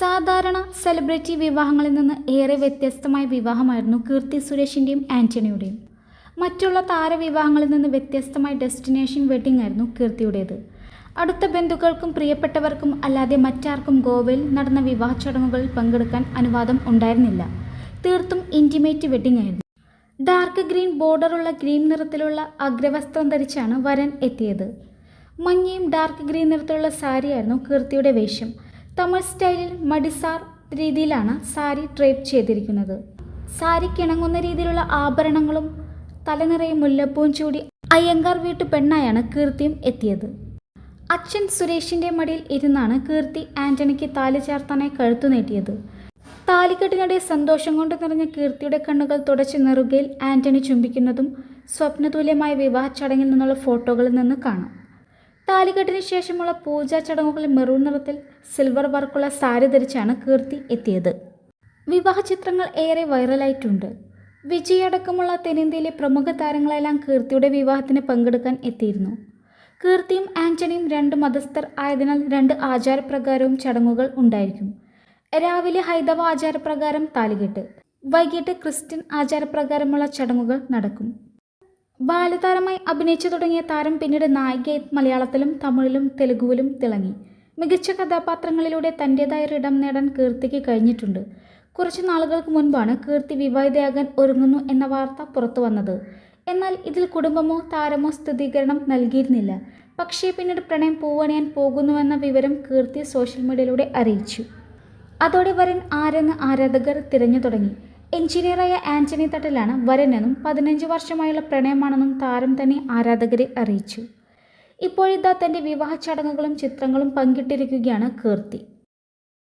സാധാരണ സെലിബ്രിറ്റി വിവാഹങ്ങളിൽ നിന്ന് ഏറെ വ്യത്യസ്തമായ വിവാഹമായിരുന്നു കീർത്തി സുരേഷിന്റെയും ആന്റണിയുടെയും മറ്റുള്ള താരവിവാഹങ്ങളിൽ നിന്ന് വ്യത്യസ്തമായ ഡെസ്റ്റിനേഷൻ വെഡിംഗ് ആയിരുന്നു കീർത്തിയുടേത്. അടുത്ത ബന്ധുക്കൾക്കും പ്രിയപ്പെട്ടവർക്കും അല്ലാതെ മറ്റാർക്കും ഗോവയിൽ നടന്ന വിവാഹ ചടങ്ങുകളിൽ പങ്കെടുക്കാൻ അനുവാദം ഉണ്ടായിരുന്നില്ല. തീർത്തും ഇന്റിമേറ്റ് വെഡിംഗ് ആയിരുന്നു. ഡാർക്ക് ഗ്രീൻ ബോർഡറുള്ള ഗ്രീൻ നിറത്തിലുള്ള അഗ്രവസ്ത്രം ധരിച്ചാണ് വരൻ എത്തിയത്. മഞ്ഞയും ഡാർക്ക് ഗ്രീൻ നിറത്തിലുള്ള സാരിയായിരുന്നു കീർത്തിയുടെ വേഷം. തമിഴ് സ്റ്റൈലിൽ മടിസാർ രീതിയിലാണ് സാരി ഡ്രേപ്പ് ചെയ്തിരിക്കുന്നത്. സാരി കിണങ്ങുന്ന രീതിയിലുള്ള ആഭരണങ്ങളും തലനിറയെ മുല്ലപ്പൂവും ചൂടി അയ്യങ്കാർ വീട്ടു പെണ്ണായാണ് കീർത്തിയും എത്തിയത്. അച്ഛൻ സുരേഷിന്റെ മടിയിൽ ഇരുന്നാണ് കീർത്തി ആന്റണിക്ക് താലി ചേർത്താനായി കഴുത്തു നീട്ടിയത്. താലിക്കെട്ടിനിടെ സന്തോഷം കൊണ്ട് നിറഞ്ഞ കീർത്തിയുടെ കണ്ണുകൾ തുടച്ചു നെറുകയിൽ ആന്റണി ചുംബിക്കുന്നതും സ്വപ്നതുല്യമായ വിവാഹ ചടങ്ങിൽ നിന്നുള്ള ഫോട്ടോകളിൽ നിന്ന് കാണാം. താലികെട്ടിന് ശേഷമുള്ള പൂജാ ചടങ്ങുകളിൽ മെറൂൺ നിറത്തിൽ സിൽവർ വർക്കുള്ള സാരി ധരിച്ചാണ് കീർത്തി എത്തിയത്. വിവാഹ ചിത്രങ്ങൾ ഏറെ വൈറലായിട്ടുണ്ട്. വിജയ് അടക്കമുള്ള തെന്നിന്ത്യയിലെ പ്രമുഖ താരങ്ങളെല്ലാം കീർത്തിയുടെ വിവാഹത്തിന് പങ്കെടുക്കാൻ എത്തിയിരുന്നു. കീർത്തിയും ആന്റണിയും രണ്ട് മതസ്ഥർ ആയതിനാൽ രണ്ട് ആചാരപ്രകാരവും ചടങ്ങുകൾ ഉണ്ടായിരിക്കും. രാവിലെ ഹൈദവ ആചാരപ്രകാരം താലികെട്ട് വൈകിട്ട് ക്രിസ്ത്യൻ ആചാരപ്രകാരമുള്ള ചടങ്ങുകൾ നടക്കും. ബാലതാരമായി അഭിനയിച്ചു തുടങ്ങിയ താരം പിന്നീട് നായികയായി മലയാളത്തിലും തമിഴിലും തെലുഗുവിലും തിളങ്ങി. മികച്ച കഥാപാത്രങ്ങളിലൂടെ തന്റേതായ ഇടം നേടാൻ കീർത്തിക്ക് കഴിഞ്ഞിട്ടുണ്ട്. കുറച്ച് നാളുകൾക്ക് മുൻപാണ് കീർത്തി വിവാഹിതയാകാൻ ഒരുങ്ങുന്നു എന്ന വാർത്ത പുറത്തു വന്നത്. എന്നാൽ ഇതിൽ കുടുംബമോ താരമോ സ്ഥിരീകരണം നൽകിയിരുന്നില്ല. പക്ഷേ പിന്നീട് പ്രണയം പൂവണിയാൻ പോകുന്നുവെന്ന വിവരം കീർത്തി സോഷ്യൽ മീഡിയയിലൂടെ അറിയിച്ചു. അതോടെ വരൻ ആരെന്ന് ആരാധകർ തിരഞ്ഞു തുടങ്ങി. എഞ്ചിനീയറായ ആന്റണി തട്ടലാണ് വരനെന്നും പതിനഞ്ച് വർഷമായുള്ള പ്രണയമാണെന്നും താരം തന്നെ ആരാധകരെ അറിയിച്ചു. ഇപ്പോഴിതാ തന്റെ വിവാഹ ചടങ്ങുകളും ചിത്രങ്ങളും പങ്കിട്ടിരിക്കുകയാണ് കീർത്തി.